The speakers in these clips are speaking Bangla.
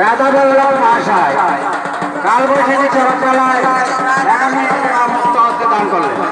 রাধা বল্লভ মহাশয় কালবৈশাখী চরকলায় দান করলেন।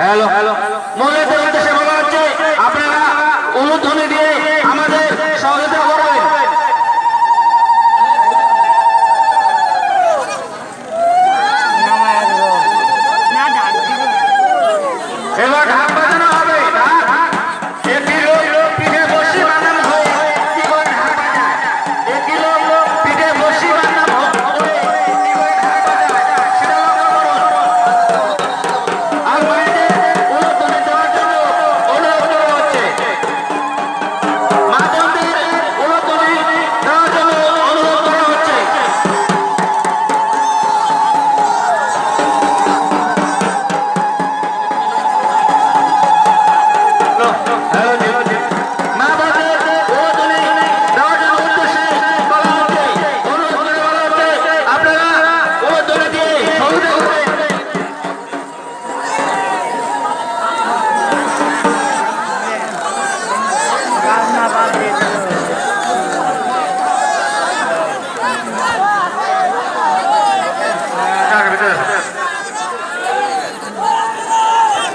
Hello hello. হচ্ছে আপনারা উলুধ্বনি দিয়ে আমাদের সহযোগিতা